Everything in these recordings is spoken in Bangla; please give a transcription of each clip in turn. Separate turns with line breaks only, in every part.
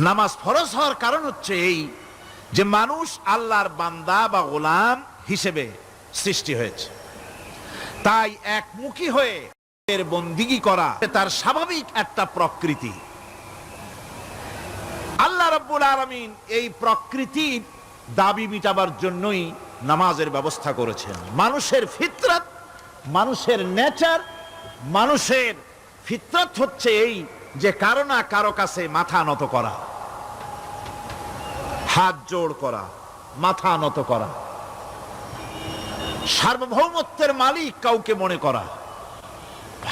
নামাজ ফরজ হওয়ার কারণ হচ্ছে এই যে মানুষ আল্লাহর বান্দা বা গোলাম হিসেবে সৃষ্টি হয়েছে। তাই একমুখী হয়ে এর বন্দিগি করা তার স্বাভাবিক একটা প্রকৃতি। আল্লাহ রাব্বুল আলামিন এই প্রকৃতির দাবি মিটাবার জন্যই নামাজের ব্যবস্থা করেছেন। মানুষের ফিতরাত, মানুষের নেচার, মানুষের ফিতরাত হচ্ছে এই যে কারও না কারও কাছে মাথা নত করা, হাত জোড় করা, মাথা নত করা, সার্বভৌমত্বের মালিক কাউকে মনে করা,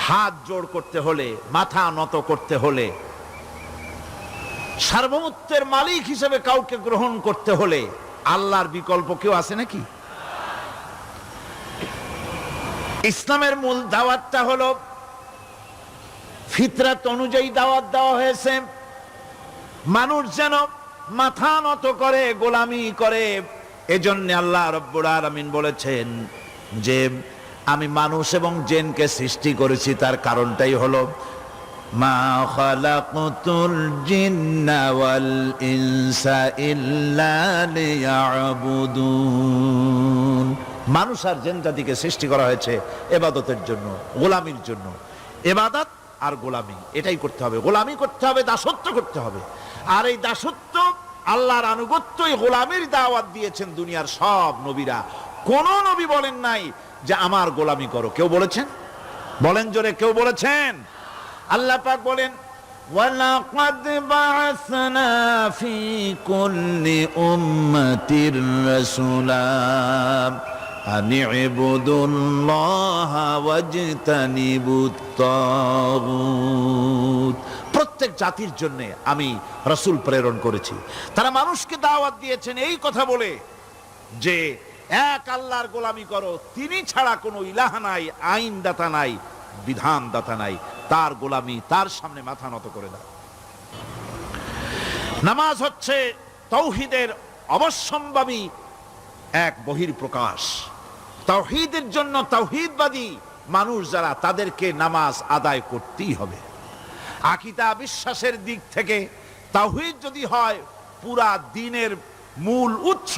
হাত জোড় করতে হলে, মাথা নত করতে হলে, সার্বভৌমত্বের মালিক হিসেবে কাউকে গ্রহণ করতে হলে আল্লাহর বিকল্প কেউ আছে নাকি? ইসলামের মূল দাওয়াতটা হলো ফিতরাত অনুযায়ী দাওয়াত দেওয়া হয়েছে। মানুষ যেন মাথা নত করে, গোলামি করে, এজন্য আল্লাহ রব্বুল আলামিন বলেছেন যে, আমি মানুষ এবং জেনকে সৃষ্টি করেছি, তার কারণটাই হলো ইনসা মানুষ আর জেন জাতিকে সৃষ্টি করা হয়েছে এবাদতের জন্য, গোলামির জন্য। এবাদত আর গোলামি এটাই করতে হবে গোলামি করতে হবে দাসত্ব করতে হবে আর এই দাসত্ব আল্লাহর আনুগত্যই গোলামির দাওয়াত দিয়েছেন দুনিয়ার সব নবীরা কোন নবী বলেন নাই যে আমার গোলামি করো কেউ বলেছেন বলেন জোরে কেউ বলেছেন আল্লাহ পাক বলেন ولقد بعثنا في كل أمة رسولا أن اعبدوا الله واجتنبوا الطاغوت প্রত্যেক জাতির জন্য আমি রসুল প্রেরণ করেছি তারা মানুষকে দাওয়াত দিয়েছেন এই কথা বলে যে এক আল্লাহর গোলামি করো তিনি ছাড়া কোনো ইলাহা নাই আইন দাতা নাই বিধান দাতা নাই তার গোলামি তার সামনে মাথা নত করে দাও নামাজ হচ্ছে তৌহিদের অবশ্যম্ভাবী এক বহির্প্রকাশ তাওহীদের জন্য তাওহিদবাদী মানুষ যারা, তাদেরকে নামাজ আদায় করতেই হবে। আকিদা বিশ্বাসের দিক থেকে তাওহিদ যদি হয়, পুরা দিনের মূল উৎস,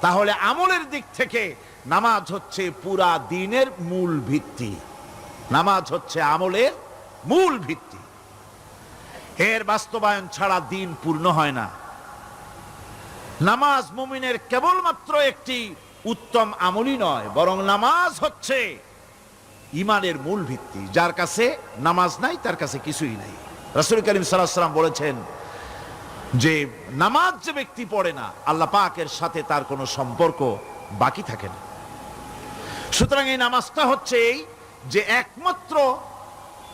তাহলে আমলের দিক থেকে নামাজ হচ্ছে পুরা দিনের মূল ভিত্তি। নামাজ হচ্ছে আমলের মূল ভিত্তি। এর বাস্তবায়ন ছাড়া দিন পূর্ণ হয় না। নামাজ মুমিনের কেবলমাত্র একটি উত্তম আমলই নয়, বরং নামাজ হচ্ছে ইমানের মূল ভিত্তি। যার কাছে নামাজ নাই, তার কাছে কিছুই নাই। রাসুল করিম সাল্লাম বলেছেন যে, নামাজ যে ব্যক্তি পড়ে না, আল্লাহ পাকের সাথে তার কোনো সম্পর্ক বাকি থাকে না। সুতরাং এই নামাজটা হচ্ছে এই যে, একমাত্র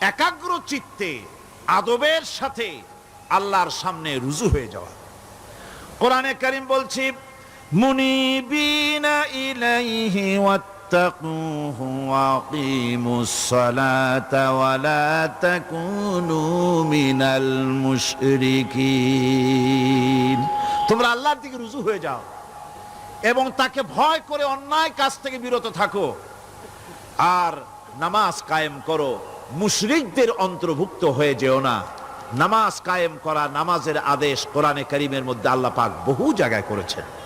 একাগ্র চিত্তে আদবের সাথে আল্লাহর সামনে রুজু হয়ে যাওয়া। কোরআনে করিম বলছি মুনিবিনা ইলাইহি ওয়াত্তাকুহু ওয়াকিমুস সালাতা ওয়ালা তাকুনু মিনাল মুশরিকিন। তোমরা আল্লাহর দিকে রুজু হয়ে যাও এবং তাকে ভয় করে অন্যায় কাজ থেকে বিরত থাকো। আর নামাজ কায়েম করো। মুশরিকদের অন্তর্ভুক্ত হয়ে যেও না। নামাজ কায়েম করা নামাজের আদেশ কোরআনে করিমের মধ্যে আল্লাহ পাক বহু জায়গায় করেছেন।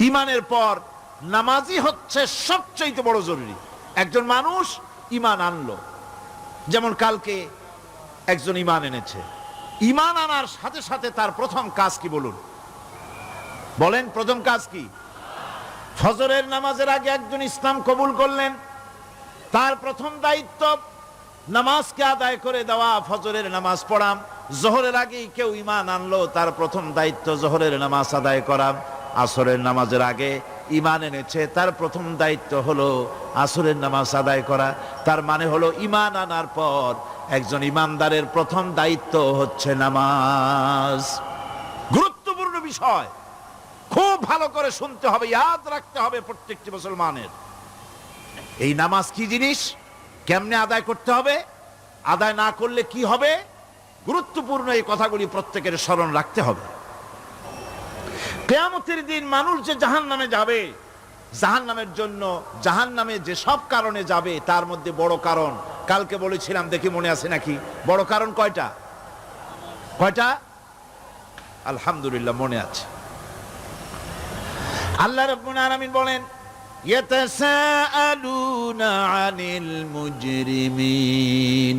ইমানের পর নামাজই হচ্ছে সবচেয়ে বড় জরুরি। একজন মানুষ ইমান আনলো। যেমন কালকে একজন ইমান এনেছে। ইমান আনার সাথে সাথে তার প্রথম কাজ কি বলুন? বলেন, প্রথম কাজ কি? ফজরের নামাজের আগে একজন ইসলাম কবুল করলেন। তার প্রথম দায়িত্ব, নামাজকে আদায় করে দেওয়া, ফজরের নামাজ পড়াম। জোহরের আগেই কেউ ইমান আনলো, তার প্রথম দায়িত্ব জোহরের নামাজ আদায় করা। আসরের নামাজের আগে ইমান এনেছে, তার প্রথম দায়িত্ব হলো আসরের নামাজ আদায় করা। তার মানে হলো ইমান আনার পর একজন ইমানদারের প্রথম দায়িত্ব হচ্ছে নামাজ। গুরুত্বপূর্ণ বিষয়, খুব ভালো করে শুনতে হবে, ইয়াদ রাখতে হবে প্রত্যেকটি মুসলমানের। এই নামাজ কি জিনিস? কেমনে আদায় করতে হবে? আদায় না করলে কি হবে? গুরুত্বপূর্ণ এই কথাগুলি প্রত্যেকের স্মরণ রাখতে হবে। কেয়ামতের দিন মানুষ যে জাহান নামে যাবে জাহান নামের জন্য জাহান নামে যে সব কারণে যাবে, তার মধ্যে বড় কারণ। কালকে বলেছিলাম, দেখি মনে আছে নাকি? বড় কারণ কয়টা? কয়টা? আলহামদুলিল্লাহ, মনে আছে। আল্লাহ রাব্বুল আলামিন বলেন, ইয়াতাসাআলুনা আনিল মুজরিমিন।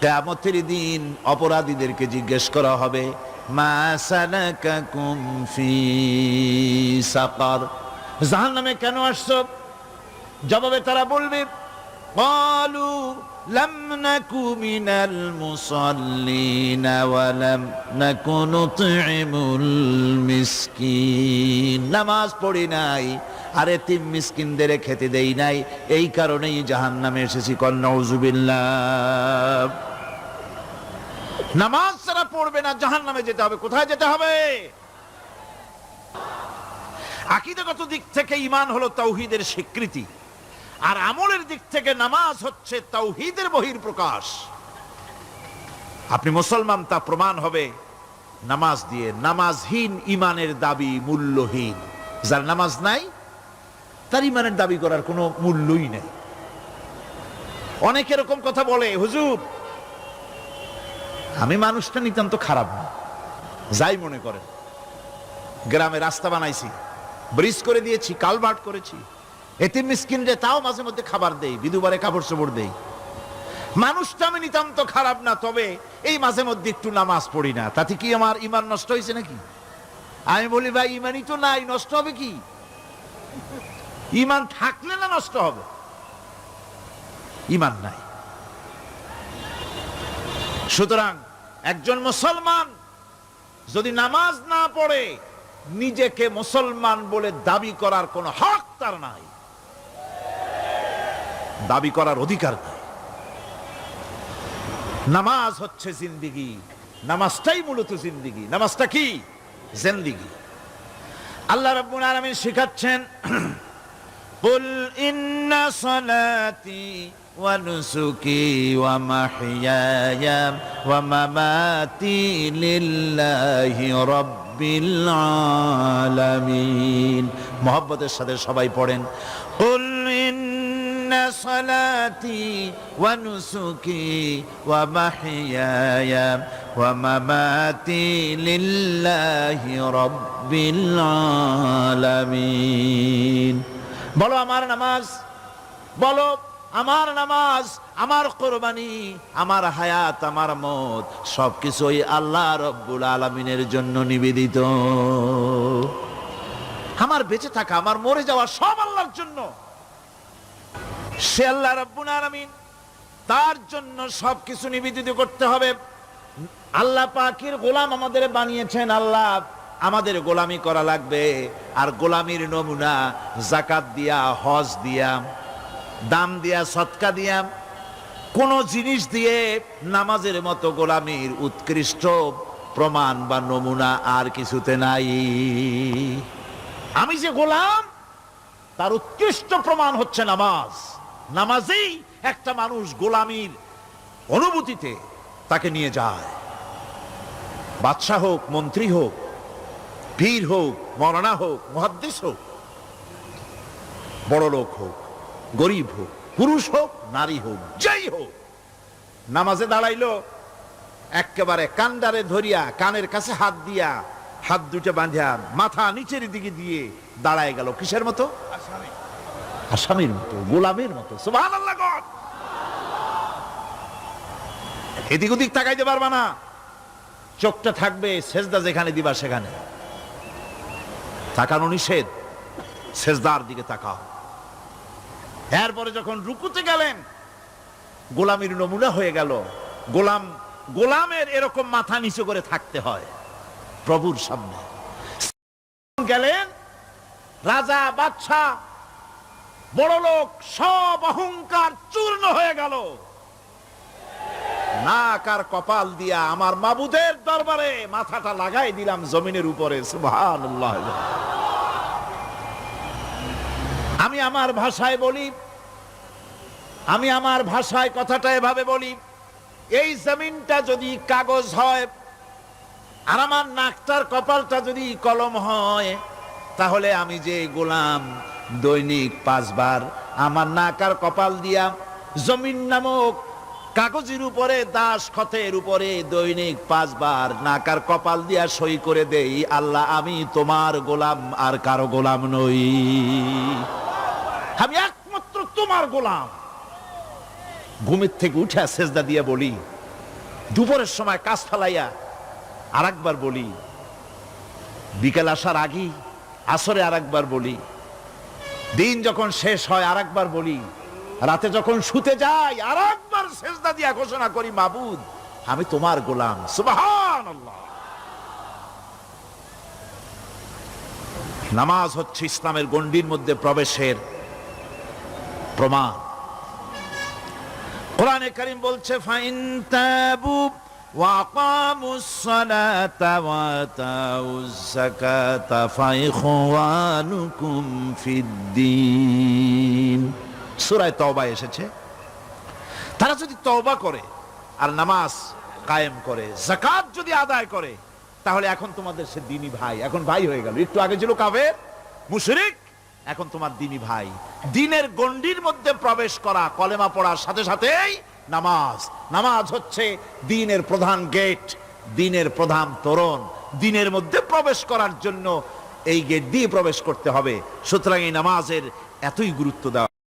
কিয়ামতের দিন অপরাধীদেরকে জিজ্ঞেস করা হবে মা সালাকাকুম ফি সাকার জাহান্নামে কেন আসছো জবাবে তারা বলবে قالوا لم نك من المصلين ولم نك نطعم المسكين নামাজ পড়ি নাই আর এতিম মিসকিনদের খেতে দেই নাই এই কারণেই জাহান্নামে এসেছি কন্নাউজুবিল্লাহ নামাজ যারা পড়বে না, জাহান্নামে যেতে হবে। কোথায় যেতে হবে? আকিদাগত দিক থেকে ইমান হলো তৌহিদের স্বীকৃতি, আর আমলের দিক থেকে নামাজ হচ্ছে তৌহিদের বহির প্রকাশ আপনি মুসলমান, তা প্রমাণ হবে। নামাজ দিয়ে, নামাজহীন ইমানের দাবি মূল্যহীন। যার নামাজ নাই, তার ইমানের দাবি করার কোনো মূল্যই নেই। অনেক এরকম কথা বলে, হুজুর আমি মানুষটা নিতান্ত খারাপ না। যাই মনে করেন গ্রামে রাস্তা বানাইছি, ব্রিজ করে দিয়েছি, কালভার্ট করেছি। এতিম মিসকিনরে তাও মাঝে মধ্যে খাবার দেই, বিধুবারে কাপড় চোপড় দেই। মানুষটা আমি নিতান্ত খারাপ না, তবে এই মাঝে মধ্যে একটু নামাজ পড়ি না। তাতে কি আমার ইমান নষ্ট হয়েছে নাকি? আমি বলি, ভাই ইমানই তো নাই, নষ্ট হবে কি? ইমান থাকলে না নষ্ট হবে? ইমান নাই। সুতরাং একজন মুসলমান যদি নামাজ না পড়ে, নিজেকে মুসলমান বলে দাবি করার কোনো হক তার নাই। দাবি করার অধিকার নাই। নামাজ হচ্ছে জিন্দিগি, নামাজটাই মূলত জিন্দিগি। নামাজটা কি? জিন্দিগি। আল্লাহ রব আলামিন শেখাচ্ছেন ونسكي ومحياي ومماتي لله رب العالمين মোহব্বতের সাথে সবাই পড়েন قل إن صلاتي ونسكي ومحياي ومماتي لله رب العالمين বলো আমার নামাজ বলো আমার নামাজ, আমার কোরবানি, আমার হায়াত, আমার মত, সবকিছুই আল্লাহ রব্বুল আলমিনের জন্য নিবেদিত। আমার বেঁচে থাকা, আমার মরে যাওয়া সব আল্লাহর জন্য। সে আল্লাহ রব্বুল আলমিন তার জন্য সবকিছু নিবেদিত করতে হবে। আল্লাহ পাখির গোলাম আমাদের বানিয়েছেন, আল্লাহ আমাদের গোলামি করা লাগবে। আর গোলামির নমুনা জাকাত দিয়া, হজ দিয়া। দাম দিয়া, সৎকা দিয়া, কোন জিনিস দিয়ে নামাজের মতো গোলামির উৎকৃষ্ট প্রমাণ বা নমুনা আর কিছুতে নাই। আমি যে গোলাম, তার উৎকৃষ্ট প্রমাণ হচ্ছে নামাজ। নামাজেই একটা মানুষ গোলামির অনুভূতিতে তাকে নিয়ে যায়। বাদশাহ হোক, মন্ত্রী হোক, পীর হোক মরানা হোক, মহাদ্দেশ হোক বড় লোক হোক। গরিব হোক, পুরুষ হোক, নারী হোক, যাই হোক। নামাজে দাঁড়াইলো একেবারে কান্ডারে ধরিয়া, কানের কাছে হাত দিয়া, হাত দুটো বাঁধিয়া, মাথা নিচের দিকে দিয়ে দাঁড়ায় গেল। কিসের মতো? আসামির মতো, গোলামের মতো। এদিক ওদিক তাকাইতে পারবা না। চোখটা থাকবে সেজদা যেখানে দিবা সেখানে। তাকানো নিষেধ, সেজদার দিকে তাকাও। এরপরে যখন রুকুতে গেলেন, গোলামির নমুনা হয়ে গেল। গোলাম, গোলামের এরকম মাথা নিচু করে থাকতে হয় প্রভুর সামনে। গেলেন, রাজা বাদশা বড় লোক সব অহংকার চূর্ণ হয়ে গেল। নাক আর কপাল দিয়া আমার মাবুদের দরবারে মাথাটা লাগাই দিলাম জমিনের উপরে, সুবহানাল্লাহ। আমি আমার ভাষায় বলি, আমি আমার ভাষায় কথাটা এভাবে বলি, এই জমিনটা যদি কাগজ হয় আর আমার নাকটার কপালটা যদি কলম হয়, তাহলে আমি যে গোলাম দৈনিক পাঁচবার, আমার নাক আর কপাল দিয়া জমিন নামক কাগজের উপরে, দাস খতের উপরে দৈনিক পাঁচবার নাকার কপাল দিয়া সই করে দেই, আল্লাহ আমি তোমার গোলাম আর কারও গোলাম নই। আমি একমাত্র তোমার গোলাম। ঘুমের থেকে উঠে সেজদা দিয়ে বলি, দুপুরের সময় কাজ ফালাইয়া আর একবার বলি, বিকেল আসার আগেই আসরে আর একবার বলি, দিন যখন শেষ হয় আর একবার বলি, রাতে যখন শুতে যাই আর একবার সেজদা দিয়া ঘোষণা করি, মাবুদ, আমি তোমার গোলাম। সুবাহান নামাজ হচ্ছে ইসলামের গণ্ডির মধ্যে প্রবেশের প্রমাণ কোরআনে কারিম বলছে ফাইন তাবু وأقاموا الصلاة وآتوا الزكاة فإخوانكم في الدين সূরায় তওবা এসেছে তারা যদি তওবা করে আর নামাজ কায়েম করে যাকাত যদি আদায় করে তাহলে এখন তোমাদের সে দিনী ভাই এখন ভাই হয়ে গেল একটু আগে ছিল কাফের মুশরিক এখন তোমার দিনী ভাই, দিনের গন্ডির মধ্যে প্রবেশ করা, কলেমা পড়ার সাথে সাথেই নামাজ। নামাজ হচ্ছে দিনের প্রধান গেট দিনের প্রধান তোরণ। দিনের মধ্যে প্রবেশ করার জন্য এই গেট দিয়ে প্রবেশ করতে হবে। সুতরাং এই নামাজের এতই গুরুত্ব দেওয়া